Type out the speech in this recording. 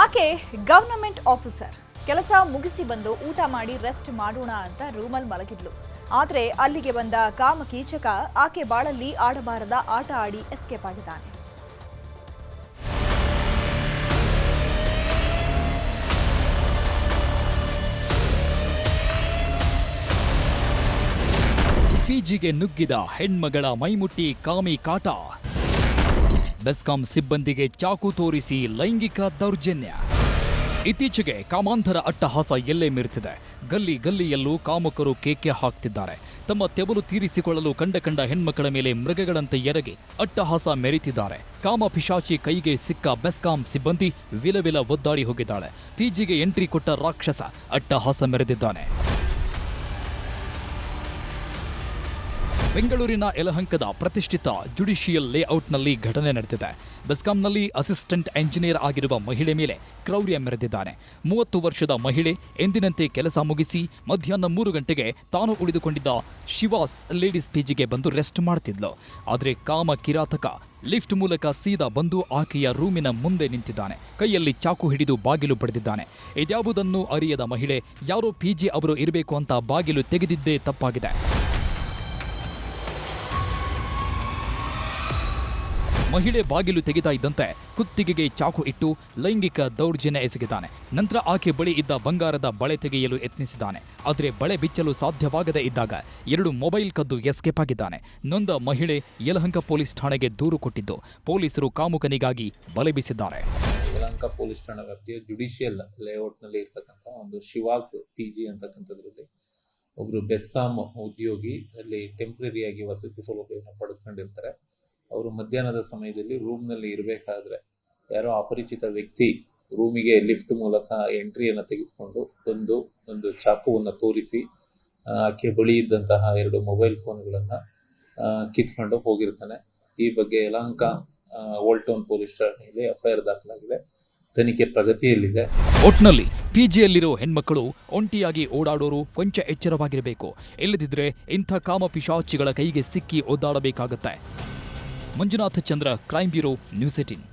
ಆಕೆ government officer. ಕೆಲಸ ಮುಗಿಸಿ ಬಂದು ಊಟ ಮಾಡಿ ರೆಸ್ಟ್ ಮಾಡೋಣ ಅಂತ ರೂಮಲ್ಲಿ ಮಲಗಿದ್ಲು. ಆದರೆ ಅಲ್ಲಿಗೆ ಬಂದ ಕಾಮಕೀಚಕ ಆಕೆ ಬಾಳಲ್ಲಿ ಆಡಬಾರದ ಆಟ ಆಡಿ ಎಸ್ಕೇಪ್ ಆಗಿದ್ದಾನೆ. ಪಿಜಿಗೆ ನುಗ್ಗಿದ ಹೆಣ್ಮಗಳ ಮೈಮುಟ್ಟಿ ಕಾಮಿ ಕಾಟ. ಬೆಸ್ಕಾಂ ಸಿಬ್ಬಂದಿಗೆ ಚಾಕು ತೋರಿಸಿ ಲೈಂಗಿಕ ದೌರ್ಜನ್ಯ. ಇತ್ತೀಚೆಗೆ ಕಾಮಾಂಧರ ಅಟ್ಟಹಾಸ ಎಲ್ಲೇ ಮೀರುತ್ತಿದೆ ಗಲ್ಲಿ ಗಲ್ಲಿಯಲ್ಲೂ ಕಾಮಕರು ಕೇಕೆ ಹಾಕ್ತಿದ್ದಾರೆ. ತಮ್ಮ ತೆವಲು ತೀರಿಸಿಕೊಳ್ಳಲು ಕಂಡ ಕಂಡ ಹೆಣ್ಮಕ್ಕಳ ಮೇಲೆ ಮೃಗಗಳಂತೆ ಎರಗಿ ಅಟ್ಟಹಾಸ ಮೆರೆತಿದ್ದಾರೆ. ಕಾಮ ಪಿಶಾಚಿ ಕೈಗೆ ಸಿಕ್ಕ ಬೆಸ್ಕಾಂ ಸಿಬ್ಬಂದಿ ವಿಲವಿಲ ಒದ್ದಾಡಿ ಹೋಗಿದ್ದಾಳೆ. ಪಿಜಿಗೆ ಎಂಟ್ರಿ ಕೊಟ್ಟ ರಾಕ್ಷಸ ಅಟ್ಟಹಾಸ ಮೆರೆದಿದ್ದಾನೆ. ಬೆಂಗಳೂರಿನ ಯಲಹಂಕದ ಪ್ರತಿಷ್ಠಿತ ಜುಡಿಷಿಯಲ್ ಲೇಔಟ್ನಲ್ಲಿ ಘಟನೆ ನಡೆದಿದೆ. ಬೆಸ್ಕಾಂನಲ್ಲಿ ಅಸಿಸ್ಟೆಂಟ್ ಎಂಜಿನಿಯರ್ ಆಗಿರುವ ಮಹಿಳೆ ಮೇಲೆ ಕ್ರೌರ್ಯ ಮೆರೆದಿದ್ದಾನೆ. ಮೂವತ್ತು ವರ್ಷದ ಮಹಿಳೆ ಎಂದಿನಂತೆ ಕೆಲಸ ಮುಗಿಸಿ ಮಧ್ಯಾಹ್ನ ಮೂರು ಗಂಟೆಗೆ ತಾನು ಉಳಿದುಕೊಂಡಿದ್ದ ಶಿವಾಸ್ ಲೇಡೀಸ್ ಪಿಜಿಗೆ ಬಂದು ರೆಸ್ಟ್ ಮಾಡ್ತಿದ್ಲು. ಆದರೆ ಕಾಮ ಕಿರಾತಕ ಲಿಫ್ಟ್ ಮೂಲಕ ಸೀದಾ ಬಂದು ಆಕೆಯ ರೂಮಿನ ಮುಂದೆ ನಿಂತಿದ್ದಾನೆ. ಕೈಯಲ್ಲಿ ಚಾಕು ಹಿಡಿದು ಬಾಗಿಲು ಪಡೆದಿದ್ದಾನೆ ಇದ್ಯಾವುದನ್ನು ಅರಿಯದ ಮಹಿಳೆ, ಯಾರೋ ಪಿಜಿ ಅವರು ಇರಬೇಕು ಅಂತ ಬಾಗಿಲು ತೆಗೆದಿದ್ದೇ ತಪ್ಪಾಗಿದೆ. ಮಹಿಳೆ ಬಾಗಿಲು ತೆಗಿತಾ ಇದ್ದಂತೆ ಕುತ್ತಿಗೆಗೆ ಚಾಕು ಇಟ್ಟು ಲೈಂಗಿಕ ದೌರ್ಜನ್ಯ ಎಸಗಿದ್ದಾನೆ. ನಂತರ ಆಕೆ ಬಳಿ ಇದ್ದ ಬಂಗಾರದ ಬಳೆ ತೆಗೆಯಲು ಯತ್ನಿಸಿದ್ದಾನೆ. ಆದರೆ ಬಳೆ ಬಿಚ್ಚಲು ಸಾಧ್ಯವಾಗದೇ ಇದ್ದಾಗ ಎರಡು ಮೊಬೈಲ್ ಕದ್ದು ಎಸ್ಕೇಪ್ ಆಗಿದ್ದಾನೆ. ನೊಂದ ಮಹಿಳೆ ಯಲಹಂಕ ಪೊಲೀಸ್ ಠಾಣೆಗೆ ದೂರು ಕೊಟ್ಟಿದ್ದು ಪೊಲೀಸರು ಕಾಮುಕನಿಗಾಗಿ ಬಲೆ ಬೀಸಿದ್ದಾರೆ. ಯಲಹಂಕ ಪೊಲೀಸ್ ಠಾಣೆ ವ್ಯಾಪ್ತಿಯ ಜುಡಿಷಿಯಲ್ ಲೇಔಟ್ನಲ್ಲಿ ಇರ್ತಕ್ಕಂಥ ಒಂದು ಶಿವಾಸ್ ಪಿ ಜಿ ಅಂತಕ್ಕಂಥದ್ರಲ್ಲಿ ಒಬ್ರು ಬೆಸ್ಕಾಂ ಉದ್ಯೋಗಿ ಅಲ್ಲಿ ಟೆಂಪ್ರರಿಯಾಗಿ ವಸತಿ ಸೌಲಭ್ಯವನ್ನು ಪಡೆದುಕೊಂಡಿರ್ತಾರೆ. ಅವರು ಮಧ್ಯಾಹ್ನದ ಸಮಯದಲ್ಲಿ ರೂಮ್ನಲ್ಲಿ ಇರಬೇಕಾದ್ರೆ ಯಾರೋ ಅಪರಿಚಿತ ವ್ಯಕ್ತಿ ರೂಮಿಗೆ ಲಿಫ್ಟ್ ಮೂಲಕ ಎಂಟ್ರಿಯನ್ನು ತೆಗೆದುಕೊಂಡು ಬಂದು ಒಂದು ಚಾಕುವನ್ನು ತೋರಿಸಿ ಆಕೆ ಬಳಿ ಇದ್ದಂತಹ ಎರಡು ಮೊಬೈಲ್ ಫೋನ್ಗಳನ್ನು ಕಿತ್ಕೊಂಡು ಹೋಗಿರ್ತಾನೆ. ಈ ಬಗ್ಗೆ ಯಲಹಂಕ ಓಲ್ಡ್ ಟೌನ್ ಪೊಲೀಸ್ ಠಾಣೆಯಲ್ಲಿ ಎಫ್ಐಆರ್ ದಾಖಲಾಗಿದೆ. ತನಿಖೆ ಪ್ರಗತಿಯಲ್ಲಿದೆ. ಒಟ್ನಲ್ಲಿ ಪಿಜಿಯಲ್ಲಿರೋ ಹೆಣ್ಮಕ್ಕಳು ಒಂಟಿಯಾಗಿ ಓಡಾಡೋರು ಕೊಂಚ ಎಚ್ಚರವಾಗಿರಬೇಕು. ಇಲ್ಲದಿದ್ರೆ ಇಂಥ ಕಾಮ ಪಿಶಾಚಿಗಳ ಕೈಗೆ ಸಿಕ್ಕಿ ಒದ್ದಾಡಬೇಕಾಗತ್ತೆ. Manjunatha Chandra crime bureau news eighteen